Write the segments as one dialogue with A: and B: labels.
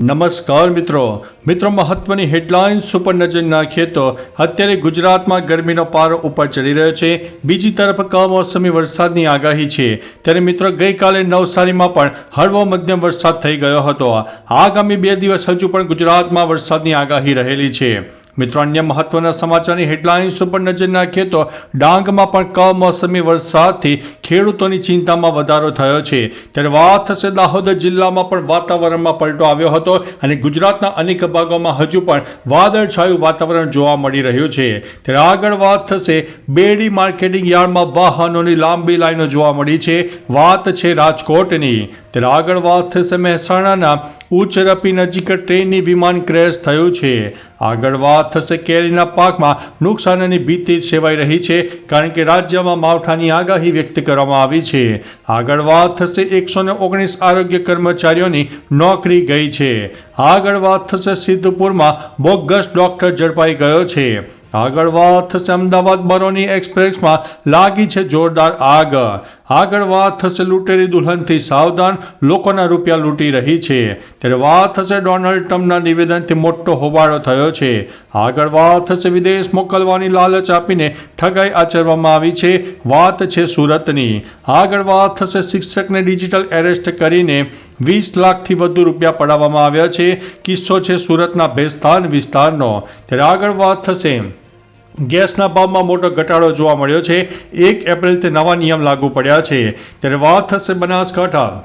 A: નમસ્કાર મિત્રો. મિત્રો, મહત્વની હેડલાઇન્સ ઉપર નજર નાખીએ તો અત્યારે ગુજરાતમાં ગરમીનો પારો ઉપર ચડી રહ્યો છે. બીજી તરફ કમોસમી વરસાદની આગાહી છે. ત્યારે મિત્રો, ગઈકાલે નવસારીમાં પણ હળવો મધ્યમ વરસાદ થઈ ગયો હતો. આગામી બે દિવસ હજુ પણ ગુજરાતમાં વરસાદની આગાહી રહેલી છે. મિત્રો, અન્ય મહત્વના સમાચારની હેડલાઇન્સ ઉપર નજર નાખીએ તો ડાંગમાં પણ કમોસમી વરસાદથી ખેડૂતોની ચિંતામાં વધારો થયો છે. ત્યારે વાત થશે દાહોદ જિલ્લામાં પણ વાતાવરણમાં પલટો આવ્યો હતો અને ગુજરાતના અનેક ભાગોમાં હજુ પણ વાદળછાયું વાતાવરણ જોવા મળી રહ્યું છે. ત્યારે આગળ વાત થશે બેડી માર્કેટિંગ યાર્ડમાં વાહનોની લાંબી લાઈનો જોવા મળી છે. વાત છે રાજકોટની. ત્યારે આગળ વાત થશે મહેસાણાના ઉચ્ચરપી નજીક ટ્રેનની વિમાન ક્રેશ થયું છે. આગળ વાત થશે કેરીના પાકમાં. નુકસાનની ભીતિ સેવાઈ રહી છે, કારણ કે રાજ્યમાં માવઠાની આગાહી વ્યક્ત કરવામાં આવી છે. આગળ વાત થશે એકસો ઓગણીસ આરોગ્ય કર્મચારીઓની નોકરી ગઈ છે. આગળ વાત થશે સિદ્ધપુરમાં. બોગસ ડોક્ટર ઝડપાઈ ગયો છે. આગળ વાત થશે અમદાવાદ બરોની એક્સપ્રેસમાં. લાગી છે જોરદાર આગ. આગળ વાત થશે લૂંટેરી દુલ્હનથી સાવધાન, લોકોના રૂપિયા લૂંટી રહી છે. ત્યારે વાત થશે ડોનાલ્ડ ટ્રમ્પના નિવેદનથી મોટો હોબાળો થયો છે. આગળ વાત થશે વિદેશ મોકલવાની લાલચ આપીને ઠગાઈ આચરવામાં આવી છે. વાત છે સુરતની. આગળ વાત થશે શિક્ષકને ડિજિટલ એરેસ્ટ કરીને વીસ લાખથી વધુ રૂપિયા પડાવવામાં આવ્યા છે. કિસ્સો છે સુરતના ભેસ્તાન વિસ્તારનો. ત્યારે આગળ વાત થશે ગેસના ભાવમાં મોટો ઘટાડો જોવા મળ્યો છે. એક એપ્રિલથી નવા નિયમ લાગુ પડ્યા છે. ત્યારે વાત થશે બનાસકાંઠા.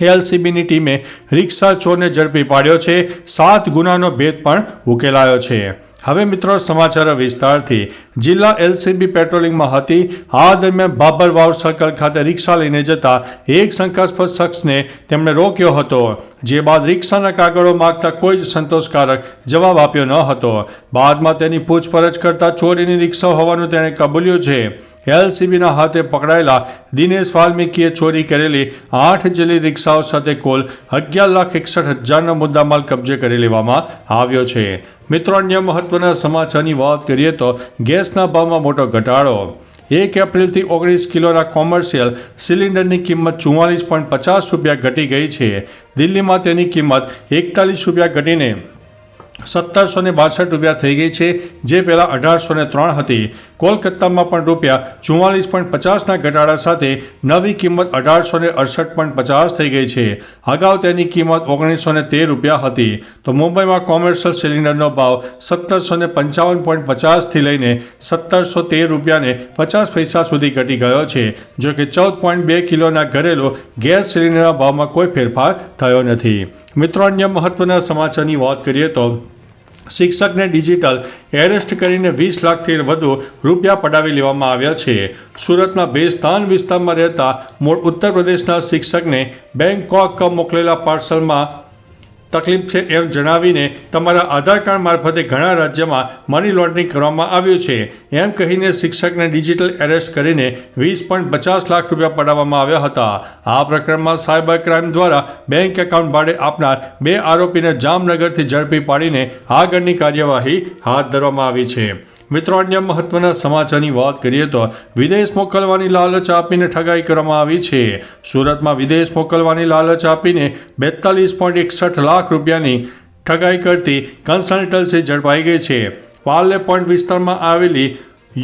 A: એલસીબીની ટીમે રિક્ષા ચોરને ઝડપી પાડ્યો છે. સાત ગુનાનો ભેદ પણ ઉકેલાયો છે. હવે મિત્રો સમાચાર વિસ્તારથી, જિલ્લા એલસીબી પેટ્રોલિંગમાં હતી. આ દરમિયાન બાબર વાવ સર્કલ ખાતે રિક્ષા લઈને જતા એક શંકાસ્પદ શખ્સને તેમણે રોક્યો હતો, જે બાદ રિક્ષાના કાગળો માગતા કોઈ જ સંતોષકારક જવાબ આપ્યો ન હતો. બાદમાં તેની પૂછપરછ કરતા ચોરીની રિક્ષા હોવાનું તેણે કબૂલ્યું છે. એલસીબીના હાથે પકડાયેલા દિનેશ વાલ્મીકીએ ચોરી કરેલી આઠ જેટલી રિક્ષાઓ સાથે કુલ અગિયાર લાખ એકસઠ હજારનો મુદ્દામાલ કબજે કરી લેવામાં આવ્યો છે. મિત્રો, અન્ય મહત્વના સમાચારની વાત કરીએ તો ગેસના ભાવમાં મોટો ઘટાડો. એક એપ્રિલથી ઓગણીસ કિલોના કોમર્શિયલ સિલિન્ડરની કિંમત ચુમ્માલીસ પોઈન્ટ પચાસ રૂપિયા ઘટી ગઈ છે. દિલ્હીમાં તેની કિંમત એકતાલીસ રૂપિયા ઘટીને સત્તરસો ને બાસઠ રૂપિયા થઈ ગઈ છે, જે પહેલાં અઢારસો ને ત્રણ હતી. કોલકાતામાં પણ રૂપિયા ચુમ્માલીસ પોઈન્ટ પચાસના ઘટાડા સાથે નવી કિંમત અઢારસો ને અડસઠ પોઈન્ટ પચાસ થઈ ગઈ છે. અગાઉ તેની કિંમત ઓગણીસો ને તેર રૂપિયા હતી. તો મુંબઈમાં કોમર્શિયલ સિલિન્ડરનો ભાવ સત્તરસો ને પંચાવન પોઈન્ટ પચાસથી લઈને સત્તરસો તેર રૂપિયાને પચાસ પૈસા સુધી ઘટી ગયો છે, જો કે ચૌદ પોઈન્ટ બે કિલોના ઘરેલો ગેસ સિલિન્ડરના ભાવમાં કોઈ ફેરફાર થયો નથી. મિત્રો, અન્ય મહત્વના સમાચારની વાત કરીએ તો શિક્ષકને ડિજિટલ એરેસ્ટ કરીને વીસ લાખથી વધુ રૂપિયા પડાવી લેવામાં આવ્યા છે. સુરતના બેસ્તાન વિસ્તારમાં રહેતા મૂળ ઉત્તર પ્રદેશના શિક્ષકને બેંકોક મોકલેલા પાર્સલમાં તકલીફ છે એમ જણાવીને તમારા આધાર કાર્ડ મારફતે ઘણા રાજ્યમાં મની લોન્ડરિંગ કરવામાં આવ્યું છે. એમ કહીને શિક્ષકને ડિજિટલ એરેસ્ટ કરીને વીસ પોઈન્ટ પચાસ લાખ રૂપિયા પડાવવામાં આવ્યા હતા. આ પ્રકરણમાં સાયબર ક્રાઇમ દ્વારા બેંક એકાઉન્ટ ભાડે આપનાર બે આરોપીને જામનગરથી ઝડપી પાડીને આગળની કાર્યવાહી હાથ ધરવામાં આવી છે. મિત્રો અન્ય મહત્વના સમાચારની વાત કરીએ તો વિદેશ મોકલવાની લાલચ આપીને ઠગાઈ કરવામાં આવી છે. સુરતમાં વિદેશ મોકલવાની લાલચ આપીને બેતાલીસ પોઈન્ટ એકસઠ લાખ રૂપિયાની ઠગાઈ કરતી કન્સલ્ટન્સી ઝડપાઈ ગઈ છે. પાર્લે પોઈન્ટ વિસ્તારમાં આવેલી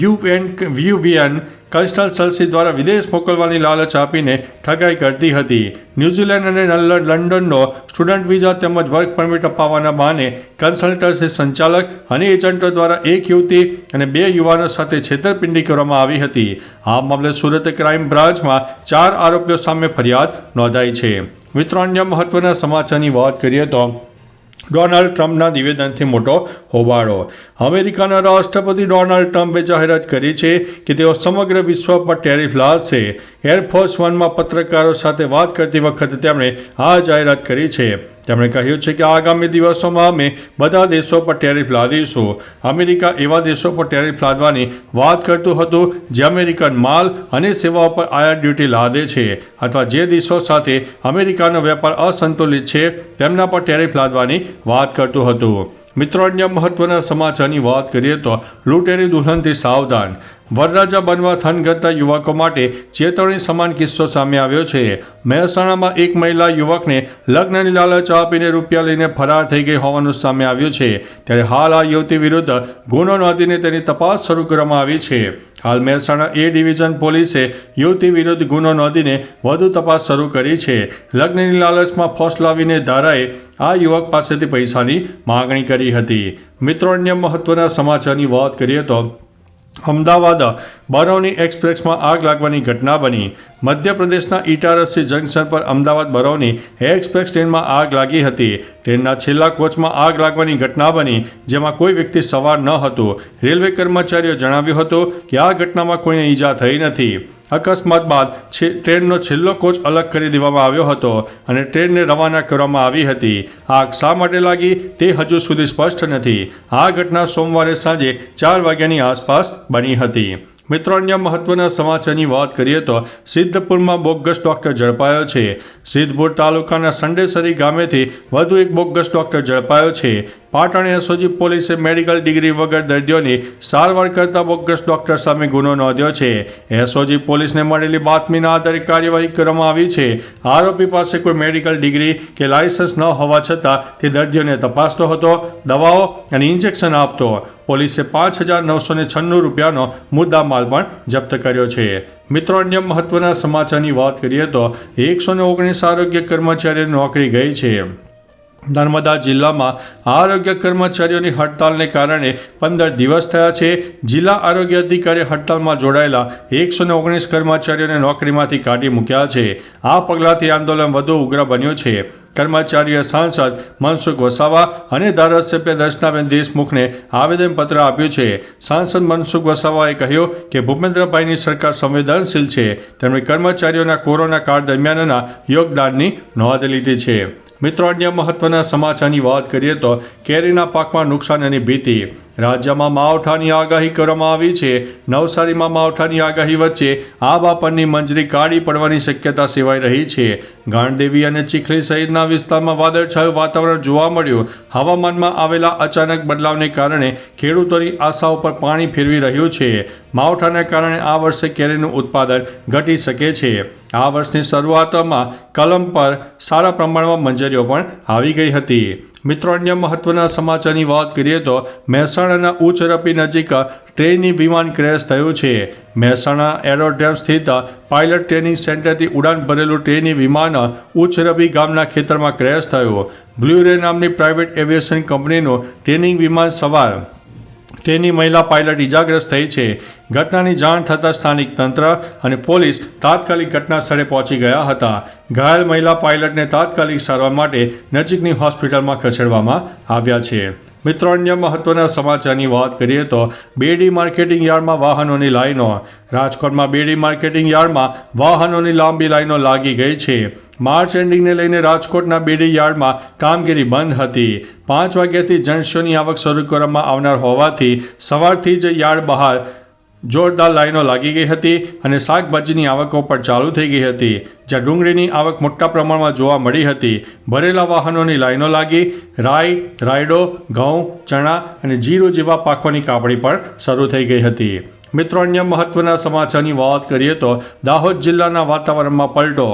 A: યુએન યુવીએન કન્સલ્ટન્સી દ્વારા વિદેશ મોકલવાની લાલચ આપીને ઠગાઈ કરતી હતી. ન્યૂઝીલેન્ડ અને લંડનનો સ્ટુડન્ટ વિઝા તેમજ વર્ક પરમિટ અપાવવાના બહાને કન્સલ્ટન્સી સંચાલક અને એજન્ટો દ્વારા એક યુવતી અને બે યુવાનો સાથે છેતરપિંડી કરવામાં આવી હતી. આ મામલે સુરત ક્રાઇમ બ્રાન્ચમાં ચાર આરોપીઓ સામે ફરિયાદ નોંધાઈ છે. મિત્રો, અન્ય મહત્વના સમાચારની વાત કરીએ તો ડોનાલ્ડ ટ્રમ્પના નિવેદનથી મોટો હોબાળો. અમેરિકાના રાષ્ટ્રપતિ ડોનાલ્ડ ટ્રમ્પે જાહેરાત કરી છે કે તેઓ સમગ્ર વિશ્વ પર ટેરિફ લાદશે. એરફોર્સ વનમાં પત્રકારો સાથે વાત કરતી વખતે તેમણે આ જાહેરાત કરી છે. તેમણે કહ્યું છે કે આગામી દિવસોમાં અમે બધા દેશો પર ટેરિફ લાદીશું. અમેરિકા એવા દેશો પર ટેરિફ લાદવાની વાત કરતું હતું જે અમેરિકન માલ અને સેવાઓ પર આયાત ડ્યુટી લાદે છે અથવા જે દેશો સાથે અમેરિકાનો વેપાર અસંતુલિત છે તેમના પર ટેરિફ લાદવાની વાત કરતું હતું. મિત્રો અન્ય મહત્વના સમાચારની વાત કરીએ તો લૂંટેરી દુલ્હનથી સાવધાન. વરરાજા બનવા થનગતા યુવકો માટે ચેતવણી સમાન કિસ્સો સામે આવ્યો છે. મહેસાણામાં એક મહિલા યુવકને લગ્નની લાલચ આપીને રૂપિયા લઈને ફરાર થઈ ગઈ હોવાનું સામે આવ્યું છે. ત્યારે હાલ આ યુવતી વિરુદ્ધ ગુનો નોંધીને તેની તપાસ શરૂ કરવામાં આવી છે. હાલ મહેસાણા એ ડિવિઝન પોલીસે યુવતી વિરુદ્ધ ગુનો નોંધીને વધુ તપાસ શરૂ કરી છે. લગ્નની લાલચમાં ફોસ લાવીને ધારાએ આ યુવક પાસેથી પૈસાની માગણી કરી હતી. મિત્રો, અન્ય મહત્વના સમાચારની વાત કરીએ તો અમદાવાદ, બરૌની એક્સપ્રેસમાં આગ લાગવાની ઘટના બની. મધ્યપ્રદેશના ઇટારસી જંકશન પર અમદાવાદ, બરૌની એક્સપ્રેસ ટ્રેનમાં આગ લાગી હતી. ટ્રેનના છેલ્લા કોચમાં આગ લાગવાની ઘટના બની, જેમાં કોઈ વ્યક્તિ સવાર ન હતું. રેલવે કર્મચારીઓ જણાવ્યું હતું કે આ ઘટનામાં કોઈને ઈજા થઈ નથી. અકસ્માત બાદ ટ્રેનનો છેલ્લો કોચ અલગ કરી દેવામાં આવ્યો હતો અને ટ્રેનને રવાના કરવામાં આવી હતી. આગ શા માટે લાગી તે હજુ સુધી સ્પષ્ટ નથી. આ ઘટના સોમવારે સાંજે ચાર વાગ્યાની આસપાસ બની હતી. મિત્રો, અન્ય મહત્વના સમાચારની વાત કરીએ તો સિદ્ધપુરમાં બોગસ ડોક્ટર ઝડપાયો છે. સિદ્ધપુર તાલુકાના સંડેસરી ગામેથી વધુ એક બોગસ ડોક્ટર ઝડપાયો છે. પાટણ એસઓજી પોલીસે મેડિકલ ડિગ્રી વગર દર્દીઓની સારવાર કરતા બોગસ ડોક્ટર સામે ગુનો નોંધ્યો છે. એસઓજી પોલીસને મળેલી બાતમીના આધારે કાર્યવાહી કરવામાં આવી છે. આરોપી પાસે કોઈ મેડિકલ ડિગ્રી કે લાયસન્સ ન હોવા છતાં તે દર્દીઓને તપાસતો હતો, દવાઓ અને ઇન્જેક્શન આપતો. પોલીસે પાંચ હજાર નવસો ને છન્નું રૂપિયાનો મુદ્દા માલ પણ જપ્ત કર્યો છે. મિત્રો, અન્ય મહત્વના સમાચારની વાત કરીએ તો એકસો ઓગણીસ આરોગ્ય કર્મચારીની નોકરી ગઈ છે. નર્મદા જિલ્લામાં આરોગ્ય કર્મચારીઓની હડતાલને કારણે પંદર દિવસ થયા છે. જિલ્લા આરોગ્ય અધિકારી હડતાલમાં જોડાયેલા એકસો ઓગણીસ કર્મચારીઓને નોકરીમાંથી કાઢી મૂક્યા છે. આ પગલાંથી આંદોલન વધુ ઉગ્ર બન્યું છે. કર્મચારીઓએ સાંસદ મનસુખ વસાવા અને ધારાસભ્ય દર્શનાબેન દેશમુખને આવેદનપત્ર આપ્યું છે. સાંસદ મનસુખ વસાવાએ કહ્યું કે ભૂપેન્દ્રભાઈની સરકાર સંવેદનશીલ છે. તેમણે કર્મચારીઓના કોરોના કાળ દરમિયાનના યોગદાનની નોંધ લીધી છે. મિત્રો અન્ય મહત્વના સમાચારની વાત કરીએ તો કેરીના પાકમાં નુકસાન અને ભીતિ. રાજ્યમાં માવઠાની આગાહી કરવામાં આવી છે. નવસારીમાં માવઠાની આગાહી વચ્ચે આ બાપણની મંજરી કાઢી પડવાની શક્યતા સેવાઈ રહી છે. ગાણદેવી અને ચીખલી સહિતના વિસ્તારમાં વાદળછાયું વાતાવરણ જોવા મળ્યું. હવામાનમાં આવેલા અચાનક બદલાવને કારણે ખેડૂતોની આશાઓ પર પાણી ફેરવી રહ્યું છે. માવઠાને કારણે આ વર્ષે કેરીનું ઉત્પાદન ઘટી શકે છે. આ વર્ષની શરૂઆતમાં કલમ પર સારા પ્રમાણમાં મંજરીઓ પણ આવી ગઈ હતી. મિત્રો, અન્ય મહત્વના સમાચારની વાત કરીએ તો મહેસાણાના ઉચ્ચ રપી નજીક ટ્રેનની વિમાન ક્રેશ થયું છે. મહેસાણા એરોડ્રેમ સ્થિત પાયલટ ટ્રેનિંગ સેન્ટરથી ઉડાન ભરેલું ટ્રેનની વિમાન ઉચ્ચરપી ગામના ખેતરમાં ક્રેશ થયું. બ્લ્યુરે નામની પ્રાઇવેટ એવિએશન કંપનીનું ટ્રેનિંગ વિમાન સવાર તેની મહિલા પાયલટ ઇજાગ્રસ્ત થઈ છે. ઘટનાની જાણ થતાં સ્થાનિક તંત્ર અને પોલીસ તાત્કાલિક ઘટના સ્થળે પહોંચી ગયા હતા. ઘાયલ મહિલા પાયલટને તાત્કાલિક સારવાર માટે નજીકની હોસ્પિટલમાં ખસેડવામાં આવ્યા છે. મિત્રો, અન્ય મહત્વના સમાચારની વાત કરીએ તો બેડી માર્કેટિંગ યાર્ડમાં વાહનોની લાઈનો. રાજકોટમાં બેડી માર્કેટિંગ યાર્ડમાં વાહનોની લાંબી લાઈનો લાગી ગઈ છે. માર્ચ એન્ડિંગને લઈને રાજકોટના બેડી યાર્ડમાં કામગીરી બંધ હતી. પાંચ વાગ્યાથી જણસોની આવક શરૂ કરવામાં આવનાર હોવાથી સવારથી જ યાર્ડ બહાર જોરદાર લાઈનો લાગી ગઈ હતી અને શાકભાજીની આવકો પણ ચાલુ થઈ ગઈ હતી. જ્યાં ડુંગળીની આવક મોટા પ્રમાણમાં જોવા મળી હતી. ભરેલા વાહનોની લાઈનો લાગી. રાઈ, રાયડો, ઘઉં, ચણા અને જીરું જેવા પાકોની કાપણી પણ શરૂ થઈ ગઈ હતી. મિત્રો, અન્ય મહત્વના સમાચારની વાત કરીએ તો દાહોદ જિલ્લાના વાતાવરણમાં પલટો.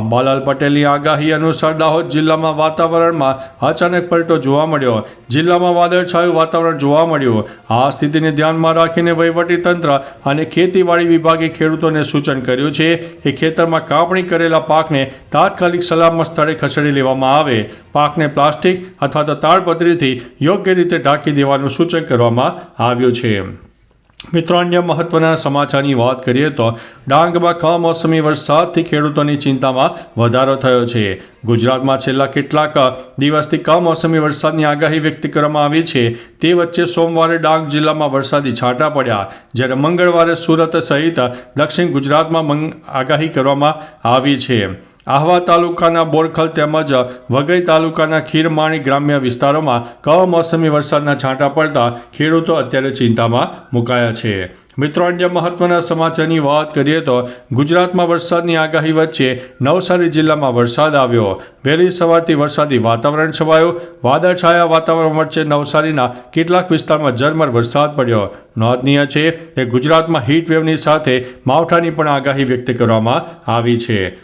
A: અંબાલાલ પટેલની આગાહી અનુસાર દાહોદ જિલ્લામાં વાતાવરણમાં અચાનક પલટો જોવા મળ્યો. જિલ્લામાં વાદળછાયું વાતાવરણ જોવા મળ્યું. આ સ્થિતિને ધ્યાનમાં રાખીને વહીવટીતંત્ર અને ખેતીવાડી વિભાગે ખેડૂતોને સૂચન કર્યું છે કે ખેતરમાં કાપણી કરેલા પાકને તાત્કાલિક સલામત સ્થળે ખસેડી લેવામાં આવે. પાકને પ્લાસ્ટિક અથવા તો તાડપત્રીથી યોગ્ય રીતે ઢાંકી દેવાનું સૂચન કરવામાં આવ્યું છે. મિત્રો અન્ય મહત્વના સમાચારની વાત કરીએ તો ડાંગમાં કમોસમી વરસાદથી ખેડૂતોની ચિંતામાં વધારો થયો છે. ગુજરાતમાં છેલ્લા કેટલાક દિવસથી કમોસમી વરસાદની આગાહી વ્યક્ત કરવામાં આવી છે. તે વચ્ચે સોમવારે ડાંગ જિલ્લામાં વરસાદી છાંટા પડ્યા, જ્યારે મંગળવારે સુરત સહિત દક્ષિણ ગુજરાતમાં આગાહી કરવામાં આવી છે. આહવા તાલુકાના બોરખલ તેમજ વઘઈ તાલુકાના ખીરમાણી ગ્રામ્ય વિસ્તારોમાં કમોસમી વરસાદના છાંટા પડતા ખેડૂતો અત્યારે ચિંતામાં મુકાયા છે. મિત્રો, અન્ય મહત્વના સમાચારની વાત કરીએ તો ગુજરાતમાં વરસાદની આગાહી વચ્ચે નવસારી જિલ્લામાં વરસાદ આવ્યો. વહેલી સવારથી વરસાદી વાતાવરણ છવાયું. વાદળછાયા વાતાવરણ વચ્ચે નવસારીના કેટલાક વિસ્તારમાં ઝરમર વરસાદ પડ્યો. નોંધનીય છે કે ગુજરાતમાં હીટ વેવની સાથે માવઠાની પણ આગાહી વ્યક્ત કરવામાં આવી છે.